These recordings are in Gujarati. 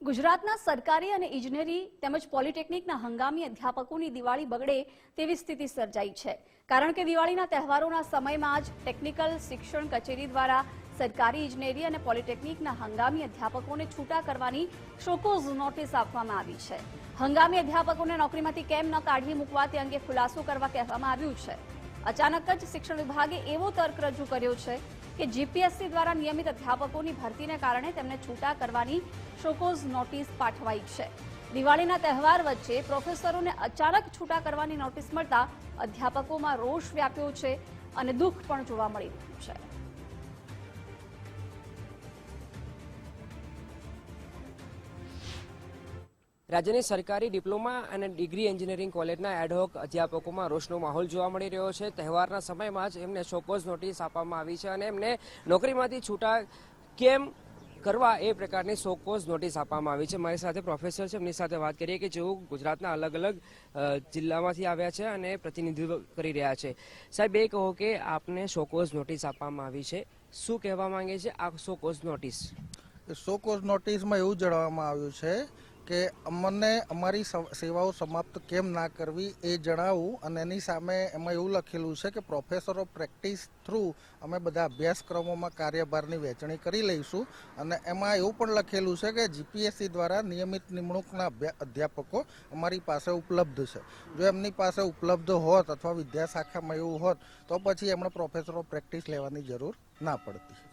ગુજરાતના સરકારી અને ઇજનેરી તેમજ પોલિટેકનિકના હંગામી અધ્યાપકોની દિવાળી બગડે તેવી સ્થિતિ સર્જાઈ છે. કારણ કે દિવાળીના તહેવારોના સમયમાં જ ટેકનિકલ શિક્ષણ કચેરી દ્વારા સરકારી, ઇજનેરી અને પોલિટેકનિકના હંગામી અધ્યાપકોને છૂટા કરવાની શોકોઝ નોટિસ આપવામાં આવી છે. હંગામી અધ્યાપકોને નોકરીમાંથી કેમ ન કાઢી મૂકવા તે અંગે ખુલાસો કરવા કહેવામાં આવ્યું છે. અચાનક જ શિક્ષણ વિભાગે એવો તર્ક રજૂ કર્યો છે કે જીપીએસસી દ્વારા નિયમિત અધ્યાપકોની ભરતીને કારણે તેમને છૂટા કરવાની શોકોઝ નોટિસ પાઠવાઈ છે. દિવાળીના તહેવાર વચ્ચે પ્રોફેસરોને અચાનક છૂટા કરવાની નોટિસ મળતા અધ્યાપકોમાં રોષ વ્યાપ્યો છે અને દુઃખ પણ જોવા મળી રહ્યું છે. રાજ્યની સરકારી ડિપ્લોમા અને ડિગ્રી એન્જિનિયરિંગ કોલેજના એડહોક અધ્યાપકોમાં રોષનો માહોલ જોવા મળી રહ્યો છે. તહેવારના સમયમાં જ એમને શોકોઝ નોટિસ આપવામાં આવી છે અને એમને નોકરીમાંથી છૂટા કેમ કરવા એ પ્રકારની શોકોઝ નોટિસ આપવામાં આવી છે. મારી સાથે પ્રોફેસર છે. એમની સાથે વાત કરીએ કે જેઓ ગુજરાતના અલગ અલગ જિલ્લામાંથી આવ્યા છે અને પ્રતિનિધિત્વ કરી રહ્યા છે. સાહેબ, એ કહો કે આપને શોકોઝ નોટિસ આપવામાં આવી છે. શું કહેવા માંગે છે આ શોકોઝ નોટિસ? શોકોઝ નોટિસમાં એવું જણાવવામાં આવ્યું છે કે અમને અમારી સેવાઓ સમાપ્ત કેમ ના કરવી એ જણાવવું અને એની સામે એમાં એવું લખેલું છે કે પ્રોફેસર ઓફ પ્રેક્ટિસ થ્રુ અમે બધા અભ્યાસક્રમોમાં કાર્યભારની વહેંચણી કરી લઈશું અને એમાં એવું પણ લખેલું છે કે જીપીએસસી દ્વારા નિયમિત નિમણૂકના અધ્યાપકો અમારી પાસે ઉપલબ્ધ છે. જો એમની પાસે ઉપલબ્ધ હોત અથવા વિદ્યાશાખામાં એવું હોત તો પછી એમણે પ્રોફેસર ઓફ પ્રેક્ટિસ લેવાની જરૂર ના પડતી.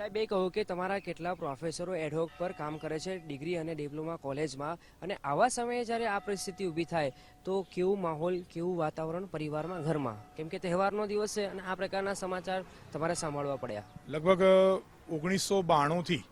સાહેબ, એ કહું કે તમારા કેટલા પ્રોફેસરો એડહોક પર કામ કરે છે ડિગ્રી અને ડિપ્લોમા કોલેજમાં અને આવા સમયે જ્યારે આ પરિસ્થિતિ ઊભી થાય, તો કેવું માહોલ, કેવું વાતાવરણ પરિવારમાં ઘરમાં? કેમ કે તહેવારનો દિવસ છે અને આ પ્રકારના સમાચાર તમારે સાંભળવા પડ્યા. લગભગ ઓગણીસો બાણુંથી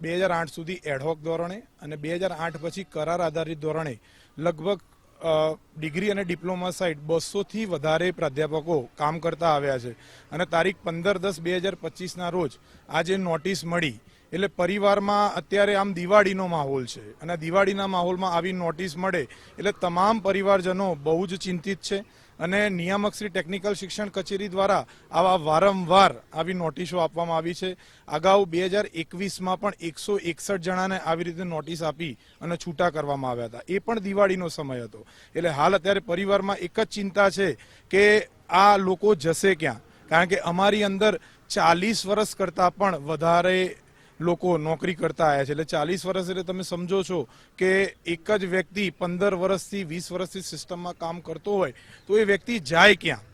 બે હજાર આઠ સુધી એડહોક ધોરણે અને બે હજાર આઠ પછી કરાર આધારિત ધોરણે લગભગ ડિગ્રી અને ડિપ્લોમા સાઇડ બસોથી વધારે પ્રાધ્યાપકો કામ કરતા આવ્યા છે. અને તારીખ પંદર દસ બે હજાર પચીસના રોજ આ જે નોટિસ મળી એટલે પરિવારમાં અત્યારે આમ દિવાળીનો માહોલ છે. અને દિવાળીના માહોલમાં આવી નોટિસ મળે એટલે તમામ પરિવારજનો બહુ જ ચિંતિત છે. અને નિયામક શ્રી ટેકનિકલ શિક્ષણ કચેરી દ્વારા આવા વારંવાર આવી નોટિસો આપવામાં આવી છે. અગાઉ બે હજાર એકવીસમાં પણ એકસો એકસઠ જણાને આવી રીતે નોટિસ આપી અને છૂટા કરવામાં આવ્યા હતા. એ પણ દિવાળીનો સમય હતો. એટલે હાલ અત્યારે પરિવારમાં એક જ ચિંતા છે કે આ લોકો જશે ક્યાં? કારણ કે અમારી અંદર ચાલીસ વર્ષ કરતાં પણ વધારે લોકો નોકરી કરતા આવ્યા છે. એટલે ચાલીસ વર્ષ એટલે તમે સમજો છો કે એક જ વ્યક્તિ પંદર વર્ષથી વીસ વર્ષથી સિસ્ટમમાં કામ કરતો હોય તો એ વ્યક્તિ જાય ક્યાં?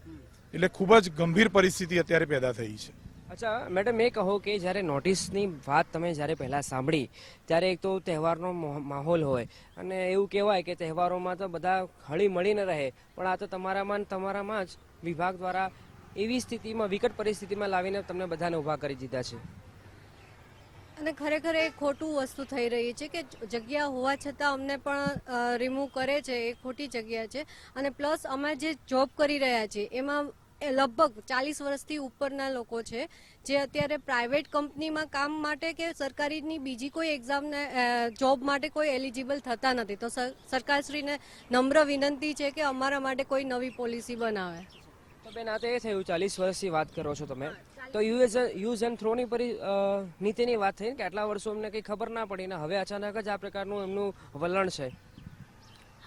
એટલે ખૂબ જ ગંભીર પરિસ્થિતિ અત્યારે પેદા થઈ છે. અચ્છા, મેડમ, એ કહો કે જ્યારે નોટિસની વાત તમે જ્યારે પહેલાં સાંભળી, ત્યારે એક તો તહેવારનો માહોલ હોય. અને એવું કહેવાય કે તહેવારોમાં તો બધા હળી મળીને રહે, પણ આ તો તમારામાં તમારામાં જ વિભાગ દ્વારા એવી સ્થિતિમાં, વિકટ પરિસ્થિતિમાં લાવીને તમને બધાને ઊભા કરી દીધા છે. અને ખરેખર એ ખોટું વસ્તુ થઈ રહી છે કે જગ્યા હોવા છતાં અમને પણ રિમૂવ કરે છે, એ ખોટી જગ્યા છે. અને પ્લસ અમે જે જોબ કરી રહ્યા છીએ, એમાં એ લગભગ ચાલીસ વર્ષથી ઉપરના લોકો છે, જે અત્યારે પ્રાઇવેટ કંપનીમાં કામ માટે કે સરકારીની બીજી કોઈ એક્ઝામને જોબ માટે કોઈ એલિજિબલ થતા નથી. તો સર- સરકારશ્રીને નમ્ર વિનંતી છે કે અમારા માટે કોઈ નવી પોલિસી બનાવે. તો બેન, આ તો એ થયું, ચાલીસ વર્ષથી વાત કરો છો તમે. તો યુએસ યુઝ એન્ડ થ્રોની પરી નીતિની વાત થઈ કે આટલા વર્ષો અમને કંઈ ખબર ના પડી ને હવે અચાનક જ આ પ્રકારનું એમનું વલણ છે.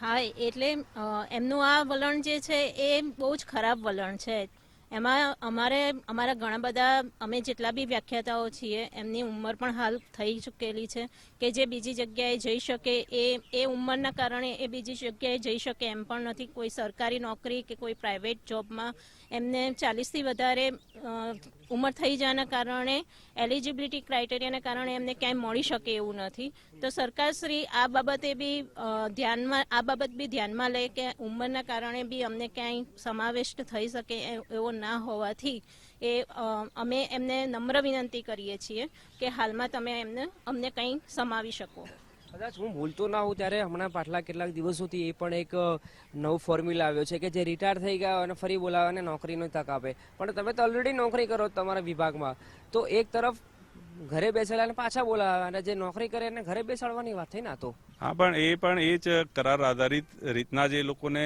હા, એટલે એમનું આ વલણ જે છે એ બહુ જ ખરાબ વલણ છે. એમાં અમારે, અમારા ઘણા બધા, અમે જેટલા બી વ્યાખ્યાતાઓ છીએ, એમની ઉંમર પણ હાલ થઈ ચૂકેલી છે કે જે બીજી જગ્યાએ જઈ શકે એ એ ઉંમરના કારણે એ બીજી જગ્યાએ જઈ શકે એમ પણ નથી. કોઈ સરકારી નોકરી કે કોઈ પ્રાઇવેટ જોબમાં એમને ચાલીસથી વધારે ઉંમર થઈ જવાના કારણે એલિજિબિલિટી ક્રાઇટેરિયાના કારણે એમને ક્યાંય મળી શકે એવું નથી. તો સરકારશ્રી આ બાબતે બી ધ્યાનમાં, આ બાબત બી ધ્યાનમાં લે કે ઉંમરના કારણે બી અમને ક્યાંય સમાવિષ્ટ થઈ શકે એવો ના હોવાથી એ અમે એમને નમ્ર વિનંતી કરીએ છીએ કે હાલમાં તમે એમને, અમને કંઈ સમાવી શકો. કદાચ હું ભૂલતો ના હોઉં ત્યારે હમણાં પાછલા કેટલાક દિવસોથી એ પણ એક નવો ફોર્મ્યુલા આવ્યો છે કે જે રિટાયર થઈ ગયા અને ફરી બોલાવે અને નોકરીનો તક આપે. પણ તમે તો ઓલરેડી નોકરી કરો તમારા વિભાગમાં. તો એક તરફ ઘરે બેસેલા અને પાછા બોલાવે અને જે નોકરી કરે એને ઘરે બેસાડવાની વાત થઈ ના તો? હા, પણ એ પણ એ જ કરાર આધારિત રીતના જે લોકોને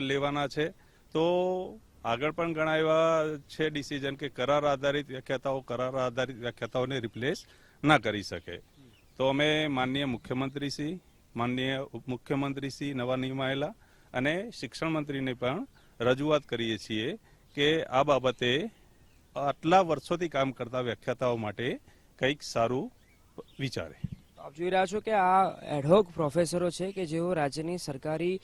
લેવાના છે. તો આગળ પણ ઘણા એવા છે ડિસિઝન કે કરાર આધારિત વ્યાખ્યાતાઓ, કરાર આધારિત વ્યાખ્યાતાઓને રિપ્લેસ ના કરી શકે. તો અમે માનનીય મુખ્યમંત્રીશ્રી, માનનીય ઉપમુખ્યમંત્રીશ્રી નવા નિયમાયેલા અને શિક્ષણ મંત્રીને પણ રજૂઆત કરીએ છીએ કે આ બાબતે આટલા વર્ષોથી કામ કરતા વ્યાખ્યાતાઓ માટે કંઈક સારું વિચારે. આપ જોઈ રહ્યા છો કે આ એડહોક પ્રોફેસરો છે કે જેઓ રાજ્યની સરકારી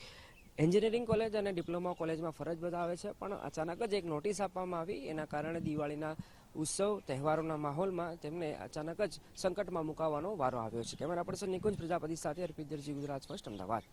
એન્જિનિયરિંગ કોલેજ અને ડિપ્લોમા કોલેજમાં ફરજ બજાવે છે, પણ અચાનક જ એક નોટિસ આપવામાં આવી. એના કારણે દિવાળીના ઉત્સવ, તહેવારોના માહોલમાં તેમને અચાનક જ સંકટમાં મુકાવાનો વારો આવ્યો છે. કેમેરા પર્સન નિકુંજ પ્રજાપતિ સાથે અર્પિત દરજી ગુજરાત ફર્સ્ટ, અમદાવાદ.